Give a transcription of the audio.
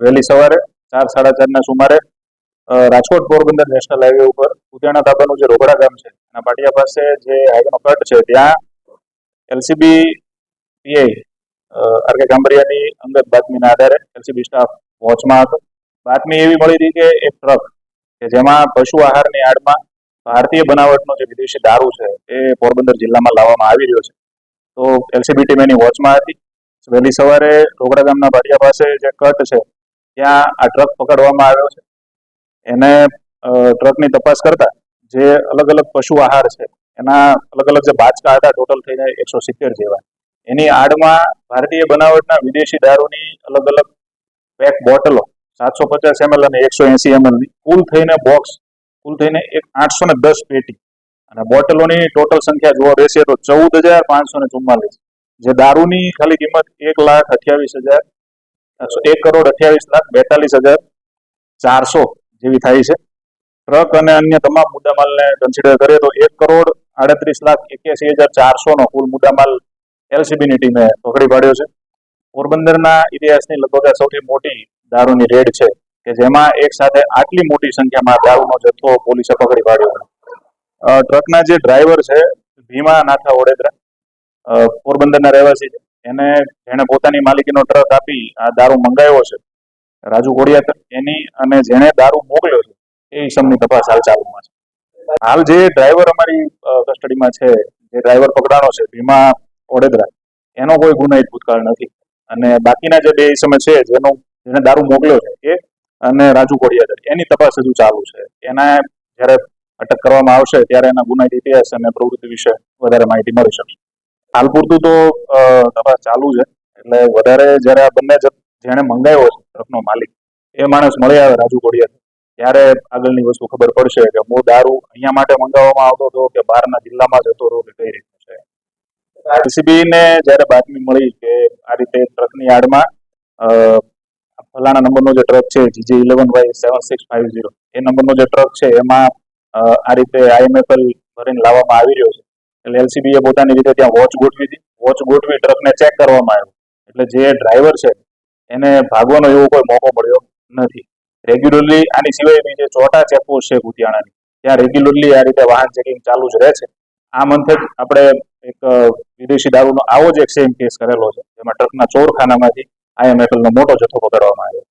વહેલી સવારે ચાર, સાડા ચારના સુમારે રાજકોટ પોરબંદર નેશનલ હાઈવે ઉપર ઉત્યાણા ધાબાનું જે રોકડા ગામ છે, એના પાટિયા પાસે જે હાઈવેનો કટ છે, ત્યાં એલસીબી પીઆઈ આર કે ગાંભરિયાની અંગત બાતમીના આધારે એલસીબી સ્ટાફ વોચમાં હતો. બાતમી એવી મળી હતી કે એક ટ્રક કે જેમાં પશુ આહારની આડમાં ભારતીય બનાવટનો જે વિદેશી દારૂ છે, એ પોરબંદર જિલ્લામાં લાવવામાં આવી રહ્યો છે. તો એલસીબી ટીમ એની વોચમાં હતી. વહેલી સવારે રોકડા ગામના પાટિયા પાસે જે કટ છે ત્યાં આ ટ્રક પકડવામાં આવ્યો છે. એને ટ્રકની તપાસ કરતા જે અલગ અલગ પશુ આહાર છે, એના અલગ અલગ જે બાચકા હતા ટોટલ થઈને એકસો સિત્તેર જેવા. એની આડમાં ભારતીય બનાવટના વિદેશી દારૂની અલગ અલગ પેક બોટલો, સાતસો પચાસ એમએલ અને એકસો એસી એમએલની કુલ થઈને બોક્સ કુલ થઈને એક આઠસો ને દસ પેટી. અને બોટલોની ટોટલ સંખ્યા જોવા બેસીએ તો ચૌદ હજાર પાંચસો ને ચુમ્માલીસ. જે દારૂની ખાલી કિંમત એક લાખ અઠ્યાવીસ હજાર એક કરોડ અઠ્યાવીસ લાખ બેતાલીસ હજાર ચારસો જેવી થાય છે. ટ્રક અને અન્ય તમામ મુદ્દામાલને કન્સિડર કરીએ તો એક કરોડ આડત્રીસ લાખ એક્યાસી હજાર ચારસો નો કુલ મુદ્દામાલ એલસીબીની ટીમે પકડી પાડ્યો છે. પોરબંદરના ઇતિહાસની લગભગ સૌથી મોટી દારૂની રેડ છે કે જેમાં એક સાથે આટલી મોટી સંખ્યામાં દારૂનો જથ્થો પોલીસે પકડી પાડ્યો ટ્રકના જે ડ્રાઈવર છે ભીમા નાથા ઓડેદરા પોરબંદરના રહેવાસી છે. એને, જેણે પોતાની માલિકીનો ટ્રક આપી, આ દારૂ મંગાવ્યો છે. રાજુ કોડિયાતર એની અને જેણે દારૂ મોકલ્યો છે, એ ઇસમની તપાસ હાલ ચાલુમાં છે. હાલ જે ડ્રાઈવર અમારી કસ્ટડીમાં છે, જે ડ્રાઈવર પકડાણો છે, ભીમા ઓડેદરા, એનો કોઈ ગુનાહિત ભૂતકાળ નથી. અને બાકીના જે બે ઇસમે છે, જેનો જેને દારૂ મોકલ્યો છે, એ અને રાજુ કોડિયાતર એની તપાસ હજુ ચાલુ છે. એના જ્યારે અટક કરવામાં આવશે, ત્યારે એના ગુનાહિત ઇતિહાસ અને પ્રવૃત્તિ વિશે વધારે માહિતી મળી શકશે હાલ પૂરતું તો તપાસ ચાલુ છે. એટલે વધારે જ્યારે આ બંને જ- જેણે મંગાવ્યો છે ટ્રકનો માલિક, એ માણસ મળી આવે રાજુ કોડિયા ત્યારે આગળની વસ્તુ ખબર પડશે કે મો દારૂ અહીંયા માટે મંગાવવામાં આવતો હતો કે બહારના જિલ્લામાં જતો હતો કે કઈ રીતનું છે. એલસીબી ને જ્યારે બાતમી મળી કે આ રીતે ટ્રકની આડમાં ફલાણા નંબરનો જે ટ્રક છે, GJ eleven Y seven six five zero, એ નંબરનો જે ટ્રક છે, એમાં આ રીતે આઈએમએફએલ ભરીને લાવવામાં આવી રહ્યો છે. એટલે એલસીબી એ પોતાની રીતે ત્યાં વોચ ગોઠવી હતી. વોચ ગોઠવી ટ્રકને ચેક કરવામાં આવ્યો. એટલે જે ડ્રાઈવર છે, એને ભાગવાનો એવો કોઈ મોકો મળ્યો નથી. રેગ્યુલરલી આની સિવાય બી જે ચોટા ચેકપોસ્ટ છે કુતિયાણાની, ત્યાં રેગ્યુલરલી આ રીતે વાહન ચેકિંગ ચાલુ જ રહે છે. આ મંથે જ આપણે એક વિદેશી દારૂનો આવો જ એક સેમ કેસ કરેલો છે, જેમાં ટ્રકના ચોરખાનામાંથી આઈએમએફએલનો મોટો જથ્થો પકડવામાં આવ્યો.